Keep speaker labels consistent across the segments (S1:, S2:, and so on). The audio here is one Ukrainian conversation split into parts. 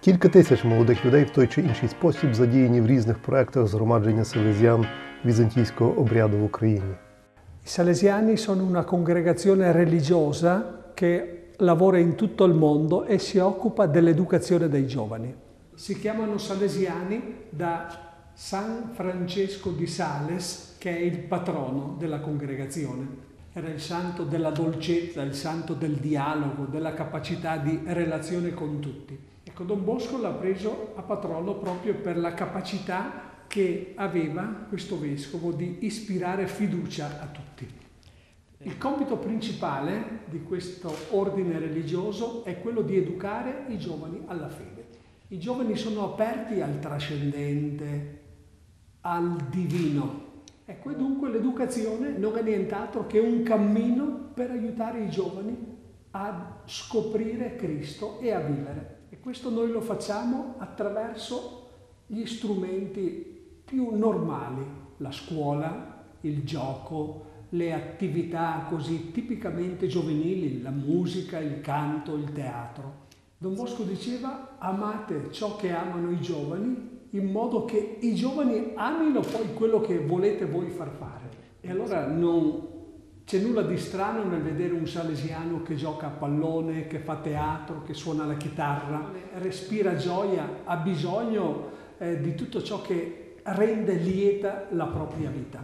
S1: Кілька тисяч молодих людей в той чи інший спосіб задіяні в різних проектах згромадження селезян візантійського обряду в Україні.
S2: I Salesiani sono una congregazione religiosa che lavora in tutto il mondo e si occupa dell'educazione dei giovani. Si chiamano Salesiani da San Francesco di Sales, che è il patrono della congregazione. Era il santo della dolcezza, il santo del dialogo, della capacità di relazione con tutti. Ecco, Don Bosco l'ha preso a patrono proprio per la capacità che aveva questo vescovo di ispirare fiducia a tutti. Il compito principale di questo ordine religioso è quello di educare i giovani alla fede. I giovani sono aperti al trascendente, al divino. Ecco, e dunque l'educazione non è nient'altro che un cammino per aiutare i giovani a scoprire Cristo e a vivere. Questo noi lo facciamo attraverso gli strumenti più normali, la scuola, il gioco, le attività così tipicamente giovanili, la musica, il canto, il teatro. Don Bosco diceva amate ciò che amano i giovani in modo che i giovani amino poi quello che volete voi far fare. E allora non c'è nulla di strano nel vedere un salesiano che gioca a pallone, che fa teatro, che suona la chitarra, respira gioia, ha bisogno eh, di tutto ciò che rende lieta la propria vita.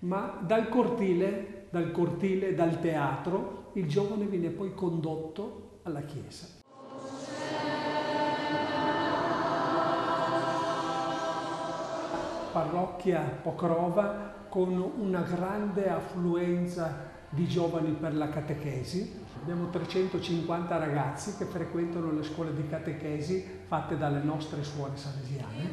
S2: Ma dal cortile, dal cortile, dal teatro, il giovane viene poi condotto alla chiesa. Parrocchia Pokrova con una grande affluenza di giovani per la catechesi. Abbiamo 350 ragazzi che frequentano le scuole di catechesi fatte dalle nostre suore salesiane.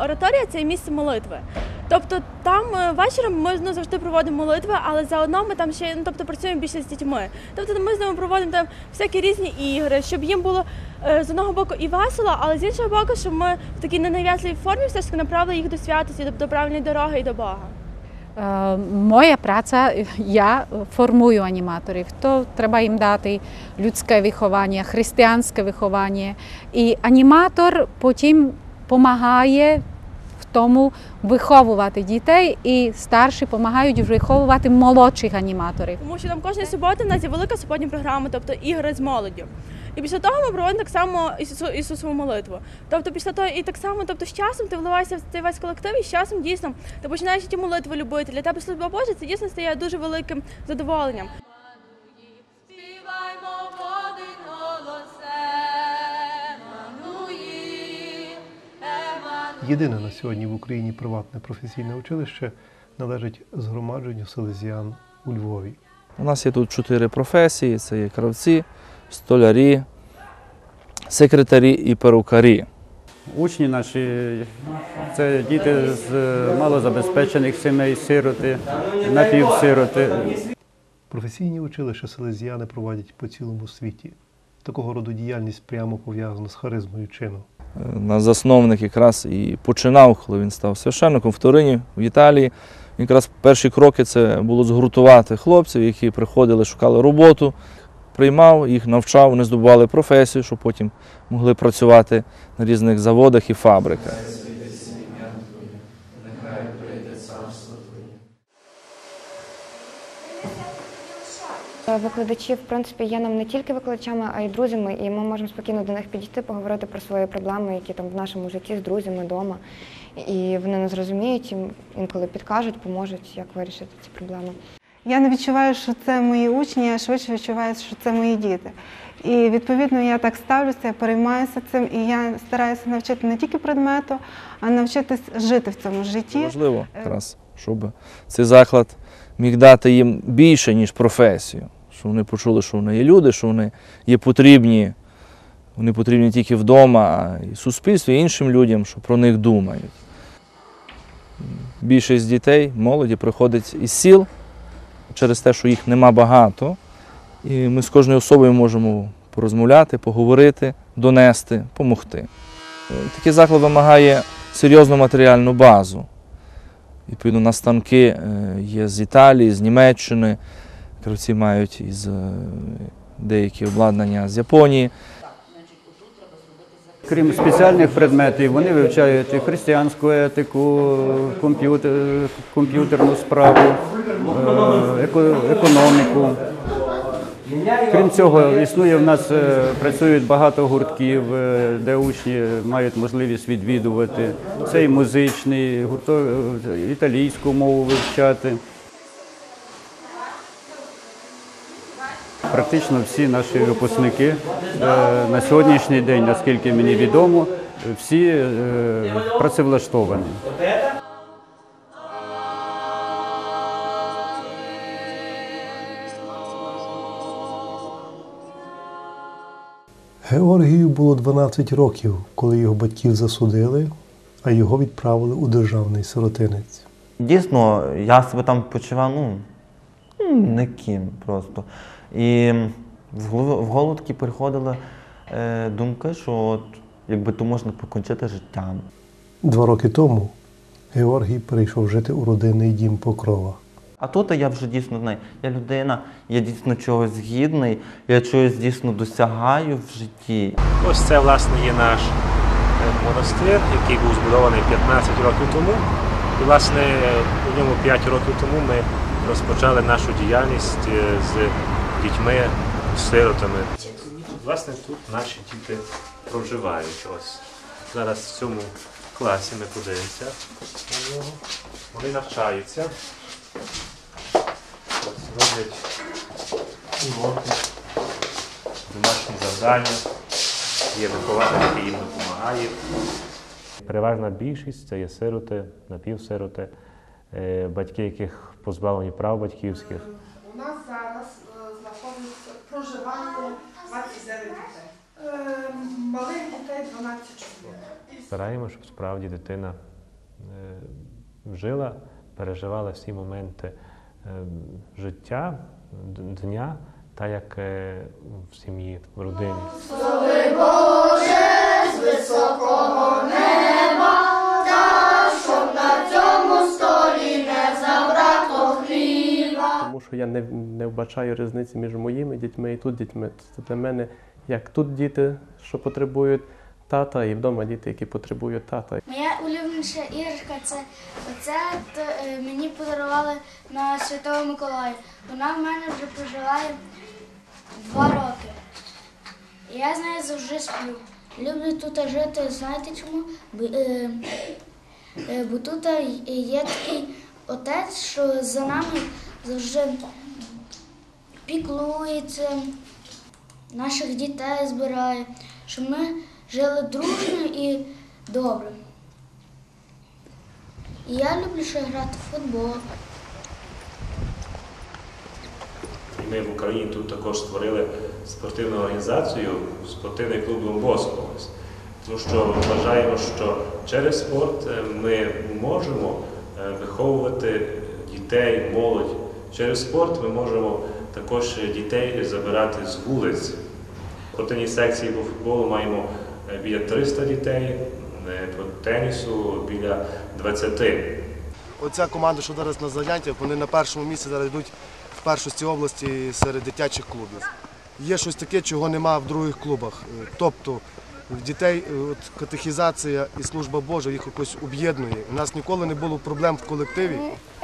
S3: Ораторія це місце молитви. Тобто там е, вечором ми ну, завжди проводимо молитви, але заодно ми там ще ну, тобто, працюємо більше з дітьми. Тобто ми з ними проводимо там всякі різні ігри, щоб їм було е, з одного боку і весело, але з іншого боку, щоб ми в такій ненав'язливій формі все ж таки направили їх до святості, до, до правильної дороги і до Бога.
S4: Е, Моя праця, я формую аніматорів. То треба їм дати людське виховання, християнське виховання. І аніматор потім допомагає в тому виховувати дітей, і старші допомагають виховувати молодших аніматорів.
S3: Тому що там кожної суботи в нас є велика суботня програма, тобто ігри з молоддю. І після того ми проводимо так само Ісусу, Ісусову молитву. Тобто після того і так само, тобто з часом ти вливаєшся в цей весь колектив, і з часом дійсно ти починаєш ті молитви любити. Для тебе служба Божа це дійсно стає дуже великим задоволенням.
S1: Єдине на сьогодні в Україні приватне професійне училище належить згромадженню селезіан у Львові.
S5: У нас є тут чотири професії: це є кравці, столярі, секретарі і перукарі.
S6: Учні наші це діти з малозабезпечених сімей, сироти, напівсироти.
S1: Професійні училища селезіяни проводять по цілому світі. Такого роду діяльність прямо пов'язана з харизмою чину.
S5: Е, Наш засновник якраз і починав, коли він став священником в Торині, в Італії. Якраз перші кроки це було згуртувати хлопців, які приходили, шукали роботу, приймав, їх навчав, вони здобували професію, щоб потім могли працювати на різних заводах і фабриках.
S7: Викладачі, в принципі, є нам не тільки викладачами, а й друзями, і ми можемо спокійно до них підійти, поговорити про свої проблеми, які там в нашому житті з друзями вдома. І вони нас розуміють, і інколи підкажуть, поможуть, як вирішити ці проблеми.
S8: Я не відчуваю, що це мої учні, я швидше відчуваю, що це мої діти. І відповідно я так ставлюся, я переймаюся цим, і я стараюся навчити не тільки предмету, а навчитись жити в цьому житті.
S5: Важливо якраз, щоб цей заклад міг дати їм більше, ніж професію. Щоб вони почули, що вони є люди, що вони є потрібні. Вони потрібні тільки вдома, а і суспільству, і іншим людям, що про них думають. Більшість дітей, молоді приходить із сіл через те, що їх нема багато. І ми з кожною особою можемо порозмовляти, поговорити, донести, допомогти. Такий заклад вимагає серйозну матеріальну базу. Відповідно, на станки е, є з Італії, з Німеччини, Кравці мають із е, деякі обладнання з Японії.
S6: Крім спеціальних предметів, вони вивчають і християнську етику, комп'ютер, комп'ютерну справу, е, еко- економіку. Крім цього, існує в нас е, працюють багато гуртків, е, де учні мають можливість відвідувати. Це і музичний, гурток, е, італійську мову вивчати. Практично всі наші випускники на сьогоднішній день, наскільки мені відомо, всі працевлаштовані.
S1: Георгію було 12 років, коли його батьків засудили, а його відправили у державний сиротинець.
S9: Дійсно, я себе там почував, ну, никим просто. І в голову, в голову такі приходили е, думки, що от, якби то можна покінчити життям.
S1: Два роки тому Георгій перейшов жити у родинний дім Покрова.
S9: А тут я вже дійсно знаю, я людина, я дійсно чогось гідний, я чогось дійсно досягаю в житті.
S10: Ось це, власне, є наш е, монастир, який був збудований 15 років тому. І, власне, у ньому 5 років тому ми розпочали нашу діяльність е, з дітьми, сиротами. Власне, тут наші діти проживають. Ось зараз в цьому класі ми подивимося. Вони навчаються. Роблять уроки, домашні завдання є вихователь, який їм допомагає. Переважна більшість це є сироти, напівсироти, е, батьки, яких позбавлені прав батьківських.
S11: У нас зараз е, знаходиться проживає 29 дітей. Е, Малих дітей 12 чоловік.
S10: Стараємо, щоб справді дитина жила, переживала всі моменти е, життя, дня, та як е, в сім'ї, в родині.
S12: Тому що я не, не вбачаю різниці між моїми дітьми і тут дітьми. Це для мене як тут діти, що потребують тата, і вдома діти, які потребують тата.
S13: Моя улюбленіша іграшка це оце то, е, мені подарували на Святого Миколая. Вона в мене вже проживає два роки. Я з нею завжди сплю. Люблю тут жити, знаєте чому? Бо, е, е, бо тут є такий отець, що за нами завжди піклується, наших дітей збирає, щоб ми жили дружно і добре. І я люблю ще грати в футбол.
S10: І ми в Україні тут також створили спортивну організацію, спортивний клуб Донбоско. Ось. Тому що вважаємо, що через спорт е, ми можемо е, виховувати дітей, молодь. Через спорт ми можемо також дітей забирати з вулиць. В секції по футболу маємо е, біля 300 дітей, е, по тенісу біля 20.
S14: Оця команда, що зараз на заняттях, вони на першому місці зараз йдуть в першості області серед дитячих клубів. Є щось таке, чого нема в других клубах. Е, Тобто в дітей е, от, катехізація і служба Божа їх якось об'єднує. У нас ніколи не було проблем в колективі.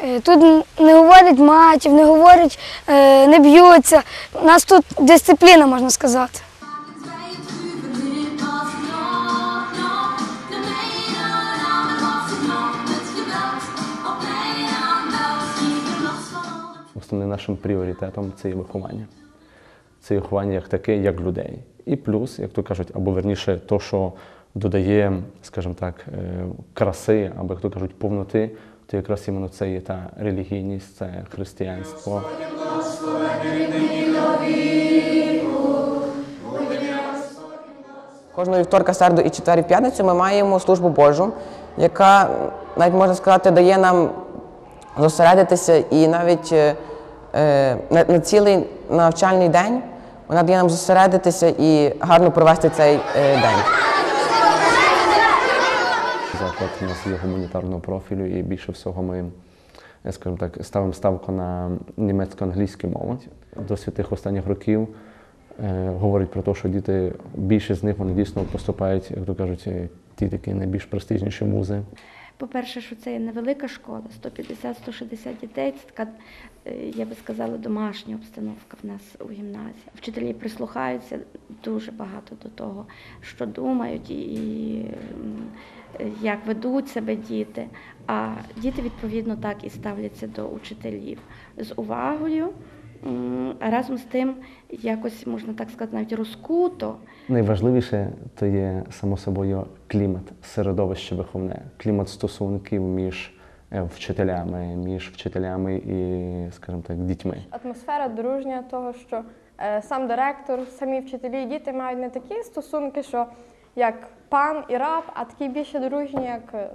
S15: Е, Тут не говорять матів, не говорять, е, не б'ються. У нас тут дисципліна, можна сказати.
S12: Основним нашим пріоритетом це є виховання. Це виховання як таке, як людей. І плюс, як то кажуть, або верніше, то, що додає, скажімо так, е, краси, або як то кажуть, повноти, то якраз іменно це є та релігійність, це християнство.
S16: Кожного вівторка, середу і четвер і п'ятницю ми маємо службу Божу, яка, навіть можна сказати, дає нам зосередитися і навіть е, на, на цілий навчальний день вона дає нам зосередитися і гарно провести цей е, день.
S12: Заклад у нас є гуманітарного профілю, і більше всього ми е, скажімо так, ставимо ставку на німецько-англійську мову. Досвід тих останніх років е, говорить про те, що діти, більшість з них вони дійсно поступають, як то кажуть, е, ті такі найбільш престижніші вузи.
S17: По-перше, що це є невелика школа, 150-160 дітей. Це така, е, я би сказала, домашня обстановка в нас у гімназії. Вчителі прислухаються дуже багато до того, що думають і, і як ведуть себе діти. А діти відповідно так і ставляться до учителів з увагою. Разом з тим, якось можна так сказати, навіть розкуто.
S12: Найважливіше то є само собою клімат, середовище виховне, клімат стосунків між е, вчителями, між вчителями і, скажімо так, дітьми.
S18: Атмосфера дружня того, що е, сам директор, самі вчителі і діти мають не такі стосунки, що як пан і раб, а такі більше дружні, як е,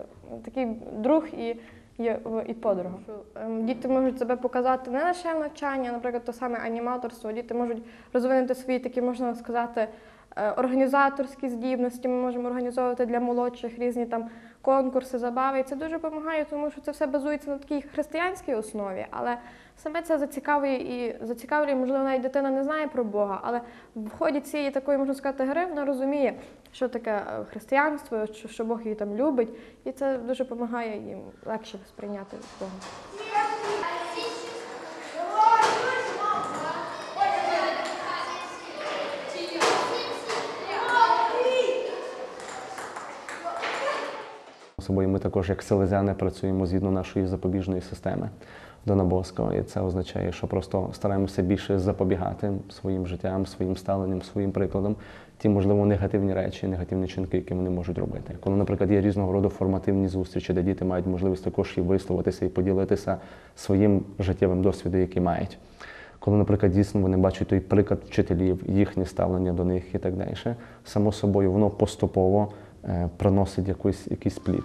S18: такий друг і, і, і подруга. Ем, Діти можуть себе показати не лише в навчанні, а, наприклад, то саме аніматорство. Діти можуть розвинути свої такі, можна сказати, е, організаторські здібності. Ми можемо організовувати для молодших різні там конкурси, забави. І це дуже допомагає, тому що це все базується на такій християнській основі. Але саме це зацікавлює і зацікавлює, можливо, навіть дитина не знає про Бога, але в ході цієї такої, можна сказати, гри вона розуміє, що таке е, християнство, що Бог її там любить, і це дуже допомагає їм легше сприйняти Бога.
S12: Собою ми також, як селезяни, працюємо згідно нашої запобіжної системи Донабоско. І це означає, що просто стараємося більше запобігати своїм життям, своїм ставленням, своїм прикладом, ті, можливо, негативні речі, негативні чинки, які вони можуть робити. Коли, наприклад, є різного роду формативні зустрічі, де діти мають можливість також і висловитися і поділитися своїм життєвим досвідом, який мають. Коли, наприклад, дійсно вони бачать той приклад вчителів, їхнє ставлення до них і так далі, само собою воно поступово приносить якийсь, якийсь плід.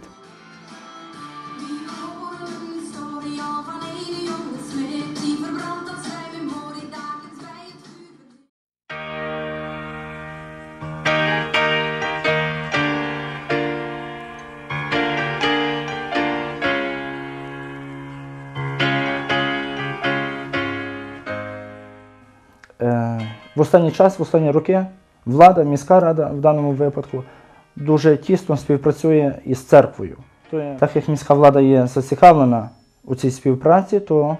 S19: Е, В останній час, в останні роки, влада, міська рада в даному випадку дуже тісно співпрацює із церквою. Так як міська влада є зацікавлена у цій співпраці, то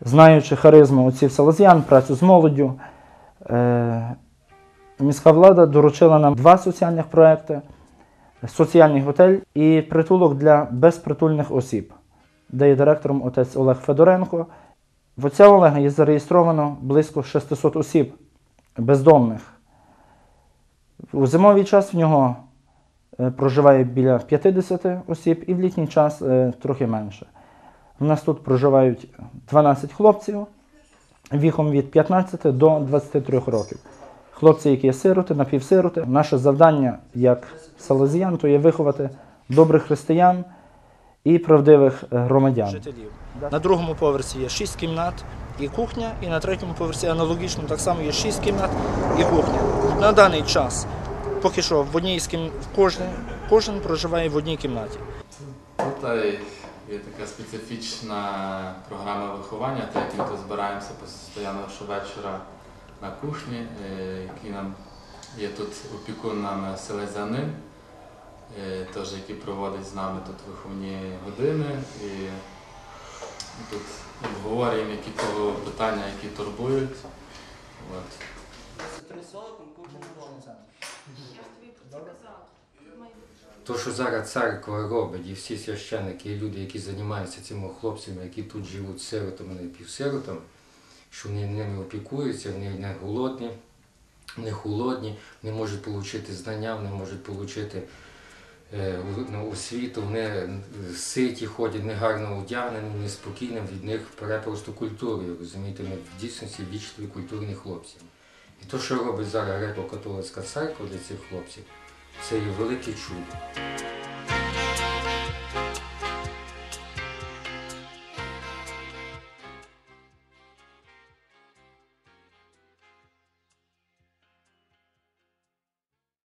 S19: знаючи харизму отців Салазіян, працю з молоддю, е, міська влада доручила нам два соціальних проекти: соціальний готель і притулок для безпритульних осіб, де є директором отець Олег Федоренко. В отця Олега є зареєстровано близько 600 осіб бездомних. У зимовий час в нього е, проживає біля 50 осіб і в літній час е, трохи менше. У нас тут проживають 12 хлопців віком від 15 до 23 років. Хлопці, які є сироти, напівсироти. Наше завдання як салазіян, то є виховати добрих християн і правдивих е, громадян.
S20: На другому поверсі є 6 кімнат і кухня, і на третьому поверсі аналогічно так само є 6 кімнат і кухня. На даний час поки що в одній з кім... кожен, кожен проживає в одній кімнаті.
S21: Тут є така специфічна програма виховання, так як ми тут збираємося постійно щовечора на кухні, е, який нам є тут опікун нам селезянин, теж який проводить з нами тут виховні години. І тут обговорюємо які то питання, які турбують. От.
S22: То, що зараз церква робить, і всі священники, і люди, які займаються цими хлопцями, які тут живуть сиротами і півсиротами, що вони ними опікуються, вони не голодні, не холодні, не можуть отримати знання, вони можуть отримати е, ну, освіту, вони е, ситі ходять, негарно одягнені, неспокійно від них перепросту культурою, розумієте, ми в дійсності вічливі культурні хлопці. І то, що робить зараз греко-католицька церква для цих хлопців, це є велике чудо.